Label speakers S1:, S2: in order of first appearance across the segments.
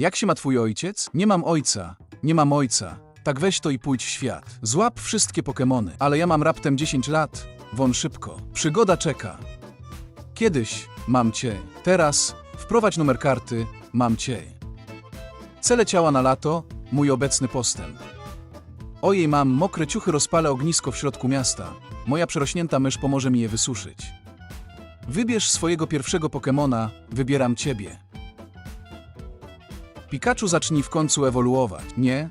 S1: Jak się ma twój ojciec? Nie mam ojca. Nie mam ojca. Tak weź to i pójdź w świat. Złap wszystkie Pokemony. Ale ja mam raptem 10 lat. Won szybko. Przygoda czeka. Kiedyś mam cię. Teraz wprowadź numer karty. Mam cię. Cele ciała na lato. Mój obecny postęp. Ojej, mam mokre ciuchy, rozpalę ognisko w środku miasta. Moja przerośnięta mysz pomoże mi je wysuszyć. Wybierz swojego pierwszego Pokemona, wybieram ciebie. Pikachu zacznij w końcu ewoluować, nie?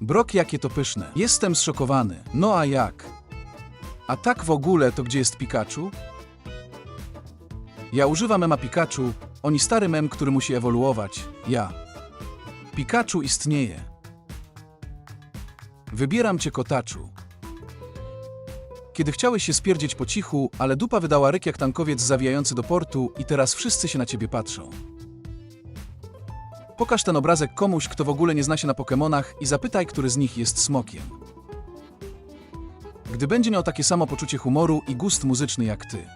S1: Brok, jakie to pyszne. Jestem zszokowany. No a jak? A tak w ogóle to gdzie jest Pikachu? Ja używam mema Pikachu, oni stary mem, który musi ewoluować. Ja. Pikachu istnieje. Wybieram cię kotaczu. Kiedy chciałeś się spierdzieć po cichu, ale dupa wydała ryk jak tankowiec zawijający do portu i teraz wszyscy się na ciebie patrzą. Pokaż ten obrazek komuś, kto w ogóle nie zna się na Pokemonach i zapytaj, który z nich jest smokiem. Gdy będzie miał takie samo poczucie humoru i gust muzyczny jak ty.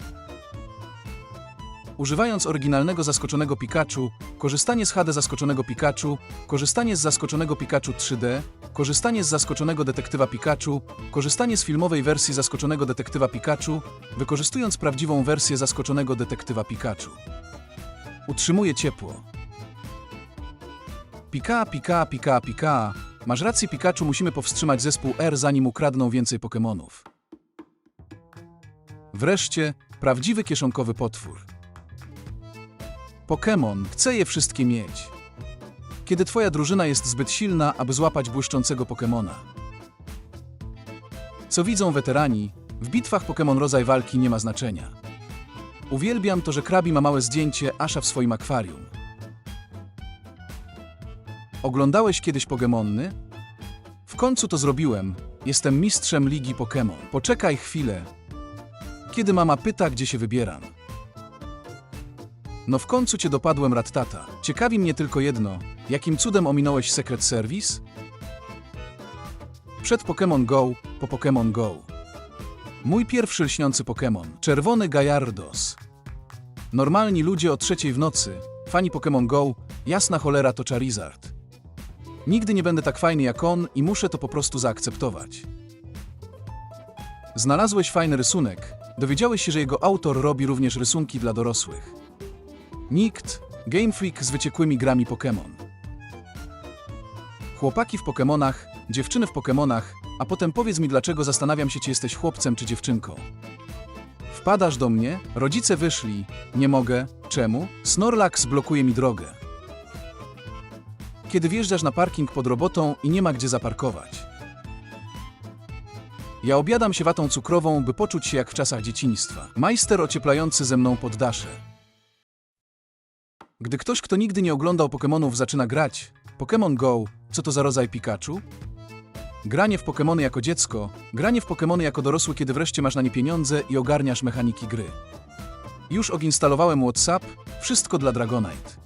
S1: Używając oryginalnego zaskoczonego Pikachu, korzystanie z HD zaskoczonego Pikachu, korzystanie z zaskoczonego Pikachu 3D, korzystanie z zaskoczonego detektywa Pikachu, korzystanie z filmowej wersji zaskoczonego detektywa Pikachu, wykorzystując prawdziwą wersję zaskoczonego detektywa Pikachu. Utrzymuje ciepło. Pika, pika, pika, pika. Masz rację, Pikachu, musimy powstrzymać zespół R, zanim ukradną więcej Pokemonów. Wreszcie, prawdziwy kieszonkowy potwór. Pokémon chce je wszystkie mieć. Kiedy twoja drużyna jest zbyt silna, aby złapać błyszczącego Pokemona. Co widzą weterani, w bitwach Pokémon rodzaj walki nie ma znaczenia. Uwielbiam to, że Krabi ma małe zdjęcie Asha w swoim akwarium. Oglądałeś kiedyś Pokémony? W końcu to zrobiłem. Jestem mistrzem ligi Pokémon. Poczekaj chwilę. Kiedy mama pyta, gdzie się wybieram. No w końcu cię dopadłem, Rattata. Ciekawi mnie tylko jedno. Jakim cudem ominąłeś Secret Service? Przed Pokémon Go, po Pokémon Go. Mój pierwszy lśniący Pokémon. Czerwony Gajardos. Normalni ludzie o trzeciej w nocy. Fani Pokémon Go, jasna cholera to Charizard. Nigdy nie będę tak fajny jak on i muszę to po prostu zaakceptować. Znalazłeś fajny rysunek. Dowiedziałeś się, że jego autor robi również rysunki dla dorosłych. Nikt, Game Freak z wyciekłymi grami Pokémon. Chłopaki w Pokémonach, dziewczyny w Pokémonach, a potem powiedz mi dlaczego zastanawiam się, czy jesteś chłopcem czy dziewczynką. Wpadasz do mnie, rodzice wyszli, nie mogę, czemu? Snorlax blokuje mi drogę. Kiedy wjeżdżasz na parking pod robotą i nie ma gdzie zaparkować. Ja obiadam się watą cukrową, by poczuć się jak w czasach dzieciństwa. Majster ocieplający ze mną poddasze. Gdy ktoś, kto nigdy nie oglądał Pokémonów, zaczyna grać, Pokémon Go, co to za rodzaj Pikachu? Granie w Pokémony jako dziecko, granie w Pokémony jako dorosły, kiedy wreszcie masz na nie pieniądze i ogarniasz mechaniki gry. Już odinstalowałem WhatsApp, wszystko dla Dragonite.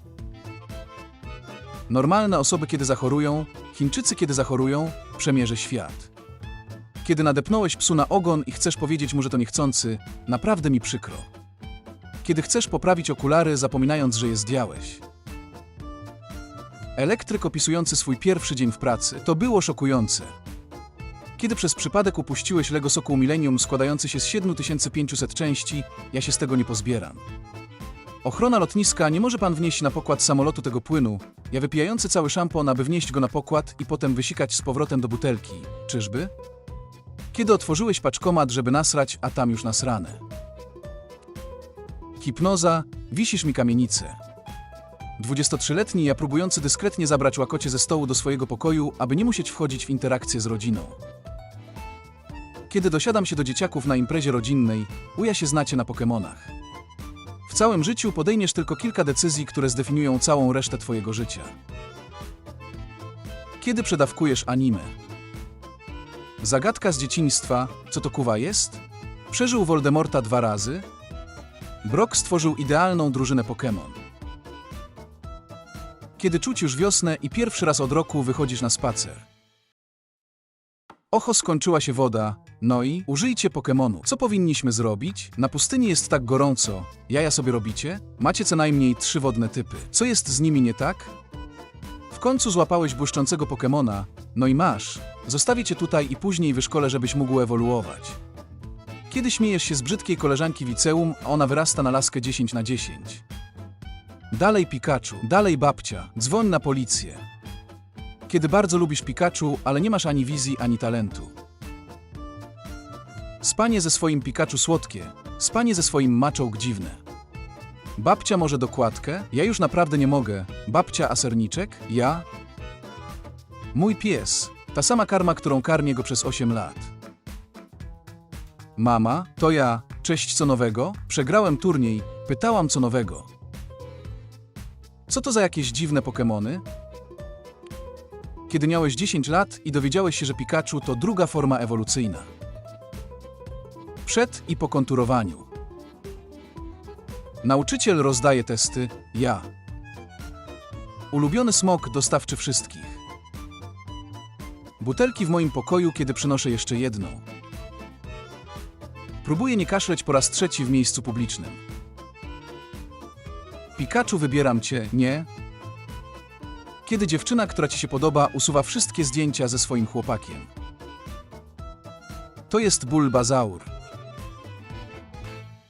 S1: Normalne osoby, kiedy zachorują, Chińczycy, kiedy zachorują, przemierzy świat. Kiedy nadepnąłeś psu na ogon i chcesz powiedzieć mu, że to niechcący, naprawdę mi przykro. Kiedy chcesz poprawić okulary, zapominając, że je zdjąłeś. Elektryk opisujący swój pierwszy dzień w pracy, to było szokujące. Kiedy przez przypadek upuściłeś Lego Sokół Millennium składający się z 7500 części, ja się z tego nie pozbieram. Ochrona lotniska, nie może pan wnieść na pokład samolotu tego płynu, ja wypijający cały szampon, aby wnieść go na pokład i potem wysikać z powrotem do butelki. Czyżby? Kiedy otworzyłeś paczkomat, żeby nasrać, a tam już nasrane. Hipnoza, wisisz mi kamienicę. 23-letni ja próbujący dyskretnie zabrać łakocie ze stołu do swojego pokoju, aby nie musieć wchodzić w interakcję z rodziną. Kiedy dosiadam się do dzieciaków na imprezie rodzinnej, uja się znacie na Pokemonach. Całym życiu podejmiesz tylko kilka decyzji, które zdefiniują całą resztę twojego życia. Kiedy przedawkujesz anime? Zagadka z dzieciństwa, co to kuwa jest? Przeżył Voldemorta dwa razy? Brock stworzył idealną drużynę Pokémon. Kiedy czuć już wiosnę i pierwszy raz od roku wychodzisz na spacer. Oho, skończyła się woda. No i użyjcie Pokemonu. Co powinniśmy zrobić? Na pustyni jest tak gorąco. Jaja sobie robicie? Macie co najmniej trzy wodne typy. Co jest z nimi nie tak? W końcu złapałeś błyszczącego Pokemona. No i masz. Zostawię cię tutaj i później wyszkolę, żebyś mógł ewoluować. Kiedy śmiejesz się z brzydkiej koleżanki liceum, a ona wyrasta na laskę 10 na 10. Dalej Pikachu, dalej babcia, dzwoń na policję. Kiedy bardzo lubisz Pikachu, ale nie masz ani wizji, ani talentu. Spanie ze swoim Pikachu słodkie, spanie ze swoim maczą dziwne. Babcia może dokładkę? Ja już naprawdę nie mogę. Babcia a serniczek? Ja? Mój pies. Ta sama karma, którą karmię go przez 8 lat. Mama, to ja. Cześć, co nowego? Przegrałem turniej. Pytałam, co nowego. Co to za jakieś dziwne Pokemony? Kiedy miałeś 10 lat i dowiedziałeś się, że Pikachu to druga forma ewolucyjna. Przed i po konturowaniu. Nauczyciel rozdaje testy, ja. Ulubiony smok dostawczy wszystkich. Butelki w moim pokoju, kiedy przynoszę jeszcze jedną. Próbuję nie kaszleć po raz trzeci w miejscu publicznym. Pikachu wybieram cię, nie? Kiedy dziewczyna, która ci się podoba, usuwa wszystkie zdjęcia ze swoim chłopakiem. To jest Bulbazaur.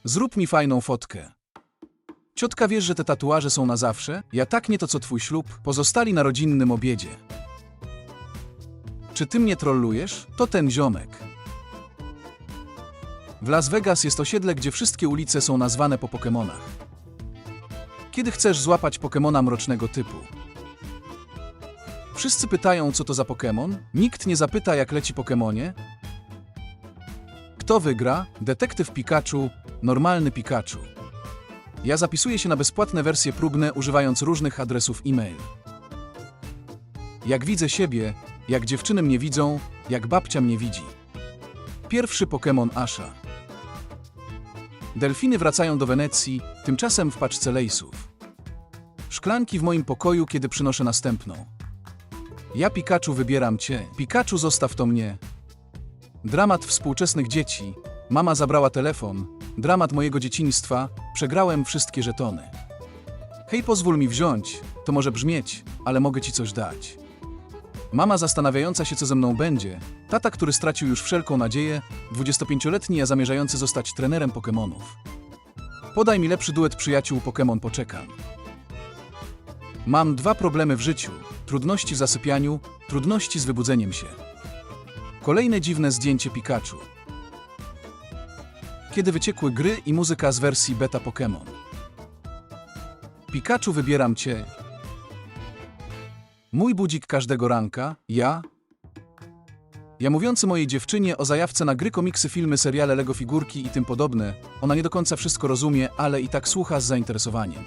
S1: Zrób mi fajną fotkę. Ciotka wiesz, że te tatuaże są na zawsze? Ja tak nie to co twój ślub, pozostali na rodzinnym obiedzie. Czy ty mnie trollujesz? To ten ziomek. W Las Vegas jest osiedle, gdzie wszystkie ulice są nazwane po Pokemonach. Kiedy chcesz złapać Pokemona mrocznego typu? Wszyscy pytają, co to za Pokemon? Nikt nie zapyta, jak leci Pokemonie? Kto wygra? Detektyw Pikachu, normalny Pikachu. Ja zapisuję się na bezpłatne wersje próbne, używając różnych adresów e-mail. Jak widzę siebie, jak dziewczyny mnie widzą, jak babcia mnie widzi. Pierwszy Pokémon Asha. Delfiny wracają do Wenecji, tymczasem w paczce lejsów. Szklanki w moim pokoju, kiedy przynoszę następną. Ja Pikachu wybieram cię. Pikachu zostaw to mnie. Dramat współczesnych dzieci. Mama zabrała telefon. Dramat mojego dzieciństwa. Przegrałem wszystkie żetony. Hej, pozwól mi wziąć. To może brzmieć, ale mogę ci coś dać. Mama zastanawiająca się, co ze mną będzie. Tata, który stracił już wszelką nadzieję. 25-letni ja zamierzający zostać trenerem Pokemonów. Podaj mi lepszy duet przyjaciół Pokémon poczekam. Mam dwa problemy w życiu: trudności w zasypianiu, trudności z wybudzeniem się. Kolejne dziwne zdjęcie Pikachu. Kiedy wyciekły gry i muzyka z wersji beta Pokémon. Pikachu wybieram cię. Mój budzik każdego ranka, ja. Ja mówiący mojej dziewczynie o zajawce na gry, komiksy, filmy, seriale, Lego figurki i tym podobne. Ona nie do końca wszystko rozumie, ale i tak słucha z zainteresowaniem.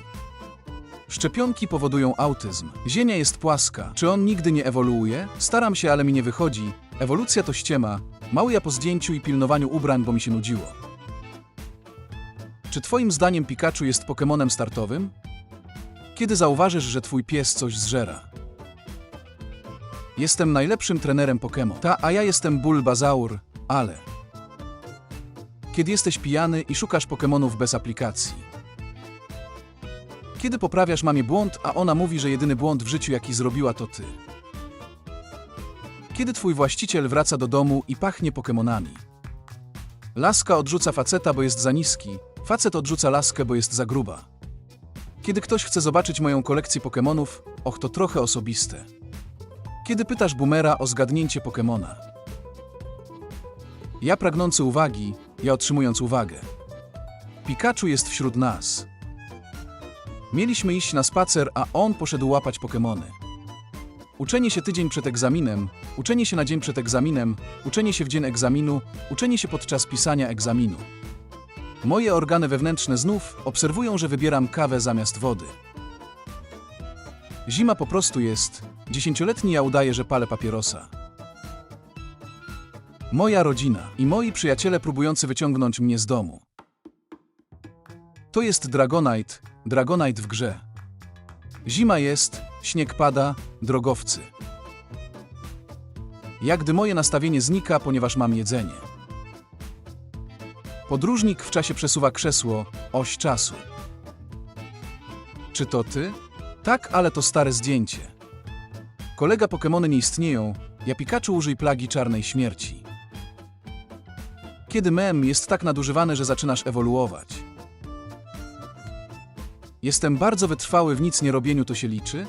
S1: Szczepionki powodują autyzm. Ziemia jest płaska. Czy on nigdy nie ewoluuje? Staram się, ale mi nie wychodzi. Ewolucja to ściema. Mały ja po zdjęciu i pilnowaniu ubrań, bo mi się nudziło. Czy twoim zdaniem Pikachu jest Pokemonem startowym? Kiedy zauważysz, że twój pies coś zżera? Jestem najlepszym trenerem Pokémon. Ta, a ja jestem Bulbazaur, ale... Kiedy jesteś pijany i szukasz Pokémonów bez aplikacji. Kiedy poprawiasz mamie błąd, a ona mówi, że jedyny błąd w życiu, jaki zrobiła, to ty. Kiedy twój właściciel wraca do domu i pachnie Pokemonami. Laska odrzuca faceta, bo jest za niski, facet odrzuca laskę, bo jest za gruba. Kiedy ktoś chce zobaczyć moją kolekcję Pokemonów, och to trochę osobiste. Kiedy pytasz boomera o zgadnięcie Pokemona. Ja pragnący uwagi, ja otrzymując uwagę. Pikachu jest wśród nas. Mieliśmy iść na spacer, a on poszedł łapać Pokemony. Uczenie się tydzień przed egzaminem, uczenie się na dzień przed egzaminem, uczenie się w dzień egzaminu, uczenie się podczas pisania egzaminu. Moje organy wewnętrzne znów obserwują, że wybieram kawę zamiast wody. Zima po prostu jest. Dziesięcioletni ja udaję, że palę papierosa. Moja rodzina i moi przyjaciele próbujący wyciągnąć mnie z domu. To jest Dragonite, Dragonite w grze. Zima jest, śnieg pada, drogowcy. Jak gdy moje nastawienie znika, ponieważ mam jedzenie. Podróżnik w czasie przesuwa krzesło, oś czasu. Czy to ty? Tak, ale to stare zdjęcie. Kolega Pokemony nie istnieją, ja Pikachu użyj plagi czarnej śmierci. Kiedy mem jest tak nadużywany, że zaczynasz ewoluować. Jestem bardzo wytrwały w nic nie robieniu, to się liczy?